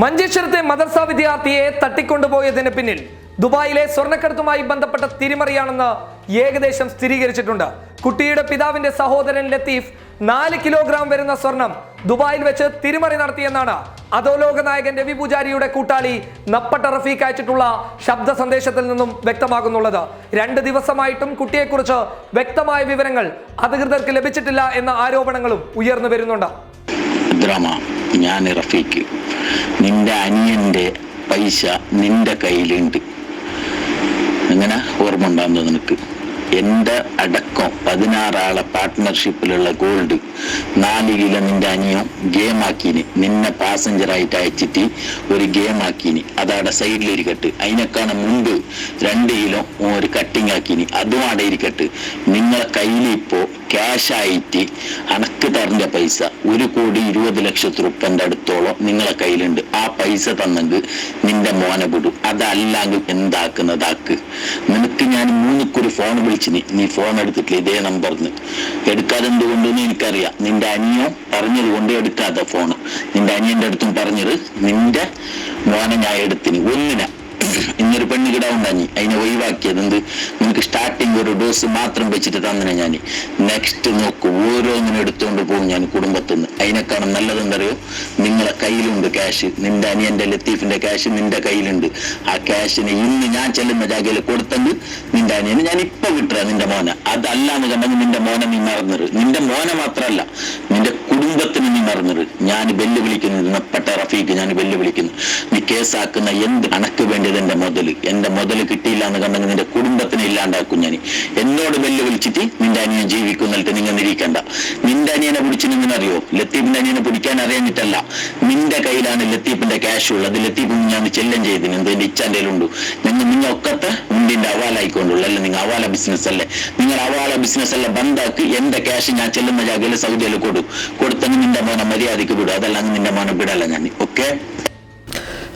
മഞ്ചേശ്വരത്തെ മദർസ വിദ്യാർത്ഥിയെ തട്ടിക്കൊണ്ടുപോയതിന് പിന്നിൽ ദുബായിലെ സ്വർണക്കടത്തുമായി ബന്ധപ്പെട്ട തിരിമറിയാണെന്ന് ഏകദേശം സ്ഥിരീകരിച്ചിട്ടുണ്ട്. കുട്ടിയുടെ പിതാവിന്റെ സഹോദരൻ ലത്തീഫ് നാല് കിലോഗ്രാം വരുന്ന സ്വർണം ദുബായിൽ വെച്ച് തിരിമറി നടത്തിയെന്നാണ് അധോലോക നായകൻ രവി പൂജാരിയുടെ കൂട്ടാളി നപ്പട്ട റഫീഖ് അയച്ചിട്ടുള്ള ശബ്ദ സന്ദേശത്തിൽ നിന്നും വ്യക്തമാകുന്നുള്ളത്. രണ്ട് ദിവസമായിട്ടും കുട്ടിയെക്കുറിച്ച് വ്യക്തമായ വിവരങ്ങൾ അധികൃതർക്ക് ലഭിച്ചിട്ടില്ല എന്ന ആരോപണങ്ങളും ഉയർന്നു വരുന്നുണ്ട്. ഞാൻ നിന്റെ അനിയന്റെ പൈസ നിന്റെ കയ്യിലുണ്ട്. അങ്ങനെ ഓർമ്മ ഉണ്ടാകുന്നത് നിനക്ക്? എന്റെ അടക്കം പതിനാറാളെ പാർട്ട്ണർഷിപ്പിലുള്ള ഗോൾഡ് നാല് കിലോ നിന്റെ അനിയൻ ഗെയിം ആക്കീന്. നിന്നെ പാസഞ്ചറായിട്ട് അയച്ചിട്ട് ഒരു ഗെയിം ആക്കീന്. അതവിടെ സൈഡിലിരിക്കട്ട് അതിനേക്കാണ് മുമ്പ് രണ്ട് കിലോ ഒരു കട്ടിങ് ആക്കീന്. അതും അവിടെ ഇരിക്കട്ട് നിങ്ങളെ കയ്യിൽ ഇപ്പോൾ ക്യാഷ് ആയിട്ട് അണക്ക് തരേണ്ട പൈസ ഒരു കോടി ഇരുപത് ലക്ഷത്തി റുപ്യന്റെ അടുത്തോളം നിങ്ങളെ കയ്യിലുണ്ട്. ആ പൈസ തന്നെങ്കിൽ നിന്റെ മോനെ വിടും. അതല്ലെങ്കിൽ എന്താക്കുന്നതാക്ക് നിനക്ക് ഞാൻ മൂന്നിക്കൊരു ഫോൺ വിളിച്ചിന്. നീ ഫോൺ എടുത്തിട്ടില്ല ഇതേ നമ്പറിന് എടുക്കാതെ എന്തുകൊണ്ടെന്ന് എനിക്കറിയാം. നിന്റെ അനിയൻ പറഞ്ഞത് കൊണ്ട് എടുക്കാത്ത ഫോൺ നിന്റെ അനിയന്റെ അടുത്തും പറഞ്ഞത് നിന്റെ മോനെ ഞാൻ എടുത്തിന്. ഒന്നിനാ. ഇന്നൊരു പെണ്ണ് കിടാവുണ്ടാഞ്ഞി അതിനെ ഒഴിവാക്കിയത് എന്ത്? നിനക്ക് സ്റ്റാർട്ടിങ് ഒരു ഡോസ് മാത്രം വെച്ചിട്ട് തന്നെ ഞാൻ നെക്സ്റ്റ് നോക്ക് ഓരോന്നിനും എടുത്തുകൊണ്ട് പോകും ഞാൻ കുടുംബത്തിൽ നിന്ന് അതിനേക്കാളും നല്ലതെന്തറിയോ? നിങ്ങളെ കയ്യിലുണ്ട് ക്യാഷ് നിന്റെ അനിയന്റെ ലത്തീഫിന്റെ ക്യാഷ് നിന്റെ കയ്യിലുണ്ട്. ആ ക്യാഷിന് ഇന്ന് ഞാൻ ചെല്ലുന്ന ജാഗയിൽ കൊടുത്തെങ്കിൽ നിന്റെ അനിയന് ഞാൻ ഇപ്പൊ വിട്ടുക നിന്റെ മോനെ. അതല്ല എന്ന് കണ്ടെങ്കിൽ നിന്റെ മോനെ നീ മറന്നത് നിന്റെ മോനെ മാത്രമല്ല നിന്റെ കുടുംബത്തിന് നീ മറന്നത്. ഞാൻ വെല്ലുവിളിക്കുന്നു. നിന്നപ്പെട്ട റഫീഖ് ഞാൻ വെല്ലുവിളിക്കുന്നു. നീ കേസാക്കുന്ന എന്ത് കണക്ക് വേണ്ടിയത് എന്റെ മുതൽ എന്റെ മുതൽ കിട്ടിയില്ല എന്ന് കണ്ടെങ്കിൽ നിന്റെ കുടുംബത്തിനെ ഇല്ലാണ്ടാക്കും ഞാൻ എന്നോട് വെല്ലുവിളിച്ചിട്ട് നിന്റെ അനിയൻ ജീവിക്കുന്നിട്ട് നിങ്ങൾ നിരീക്കണ്ട. നിന്റെ അനിയനെ പിടിച്ച് നിങ്ങനറിയോ ലത്തീഫിന്റെ അനിയനെ പിടിക്കാൻ അറിയാനിട്ടല്ല നിന്റെ കയ്യിലാണ് ലത്തീഫിന്റെ ക്യാഷ് ഉള്ളത്. ലത്തീഫ് ഞാൻ ചെല്ലം ചെയ്തിന്. എന്ത് എന്റെ ഇച്ഛന്റെ ഉണ്ട് നിങ്ങൾ നിങ്ങൾ ഒക്കത്തെ ഉണ്ടിന്റെ അവാലായിക്കൊണ്ടുള്ള. അല്ല? നിങ്ങൾ അവാല ബിസിനസ് അല്ലേ? നിങ്ങൾ അവാല ബിസിനസ് അല്ല? ബന്ധാക്കി എന്റെ ക്യാഷ് ഞാൻ ചെല്ലുന്ന ജാഗയിൽ സൗദിയിൽ കൊടു. കൊടുത്തെങ്കിൽ നിന്റെ മോനെ മര്യാദയ്ക്ക് വിടും അതല്ലെങ്കിൽ നിന്റെ മോനെ വിടല്ല ഞാൻ ഓക്കെ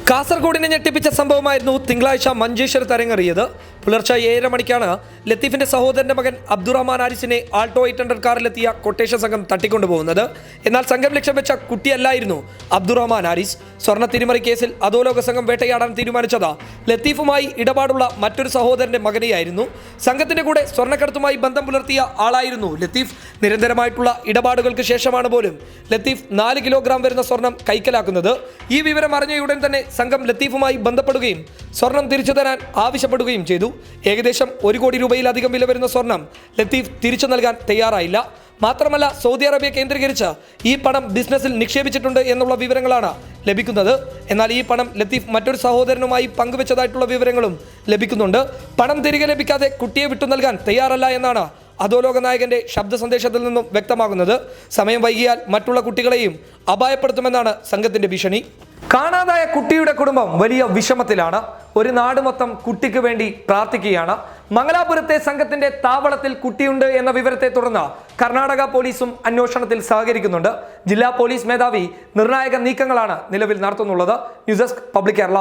കാസർഗോഡിനെ ഞെട്ടിപ്പിച്ച സംഭവമായിരുന്നു തിങ്കളാഴ്ച മഞ്ചേശ്വരത്ത് അരങ്ങേറിയത് പുലർച്ചെ ഏഴര മണിക്കാണ് ലത്തീഫിന്റെ സഹോദരന്റെ മകൻ അബ്ദുറഹ്മാൻ ആരിസിനെ ആൾട്ടോ എയ്റ്റ് ഹൺഡ്രഡ് കാറിലെത്തിയ കൊട്ടേഷൻ സംഘം തട്ടിക്കൊണ്ടുപോകുന്നത്. എന്നാൽ സംഘം ലക്ഷ്യം വെച്ച കുട്ടിയല്ലായിരുന്നു അബ്ദുറഹ്മാൻ ആരിസ്. സ്വർണ തിരിമറി കേസിൽ അധോലോക സംഘം വേട്ടയാടാൻ തീരുമാനിച്ചത് ലത്തീഫുമായി ഇടപാടുള്ള മറ്റൊരു സഹോദരന്റെ മകനെയായിരുന്നു. സംഘത്തിന്റെ കൂടെ സ്വർണക്കടത്തുമായി ബന്ധം പുലർത്തിയ ആളായിരുന്നു ലത്തീഫ്. നിരന്തരമായിട്ടുള്ള ഇടപാടുകൾക്ക് ശേഷമാണ് പോലും ലത്തീഫ് നാല് കിലോഗ്രാം വരുന്ന സ്വർണം കൈക്കലാക്കുന്നത്. ഈ വിവരം അറിഞ്ഞയുടൻ തന്നെ സംഘം ലത്തീഫുമായി ബന്ധപ്പെടുകയും സ്വർണം തിരിച്ചു തരാൻ ആവശ്യപ്പെടുകയും ചെയ്തു. ഏകദേശം ഒരു കോടി രൂപയിലധികം വില വരുന്ന സ്വർണം ലത്തീഫ് തിരിച്ചു നൽകാൻ തയ്യാറായില്ല. മാത്രമല്ല സൗദി അറേബ്യ കേന്ദ്രീകരിച്ച് ഈ പണം ബിസിനസ്സിൽ നിക്ഷേപിച്ചിട്ടുണ്ട് എന്നുള്ള വിവരങ്ങളാണ് ലഭിക്കുന്നത്. എന്നാൽ ഈ പണം ലത്തീഫ് മറ്റൊരു സഹോദരനുമായി പങ്കുവച്ചതായിട്ടുള്ള വിവരങ്ങളും ലഭിക്കുന്നുണ്ട്. പണം തിരികെ ലഭിക്കാതെ കുട്ടിയെ വിട്ടു നൽകാൻ തയ്യാറല്ല എന്നാണ് അധോലോക നായകന്റെ ശബ്ദ സന്ദേശത്തിൽ നിന്നും വ്യക്തമാകുന്നത്. സമയം വൈകിയാൽ മറ്റുള്ള കുട്ടികളെയും അപായപ്പെടുത്തുമെന്നാണ് സംഘത്തിന്റെ ഭീഷണി. കാണാതായ കുട്ടിയുടെ കുടുംബം വലിയ വിഷമത്തിലാണ്. ഒരു നാട് മൊത്തം കുട്ടിക്ക് വേണ്ടി പ്രാർത്ഥിക്കുകയാണ്. മംഗലാപുരത്തെ സംഘത്തിന്റെ താവളത്തിൽ കുട്ടിയുണ്ട് എന്ന വിവരത്തെ തുടർന്ന് കർണാടക പോലീസും അന്വേഷണത്തിൽ സഹകരിക്കുന്നുണ്ട്. ജില്ലാ പോലീസ് മേധാവി നിർണായക നീക്കങ്ങളാണ് നിലവിൽ നടത്തുന്നുള്ളത്. News desk public Kerala.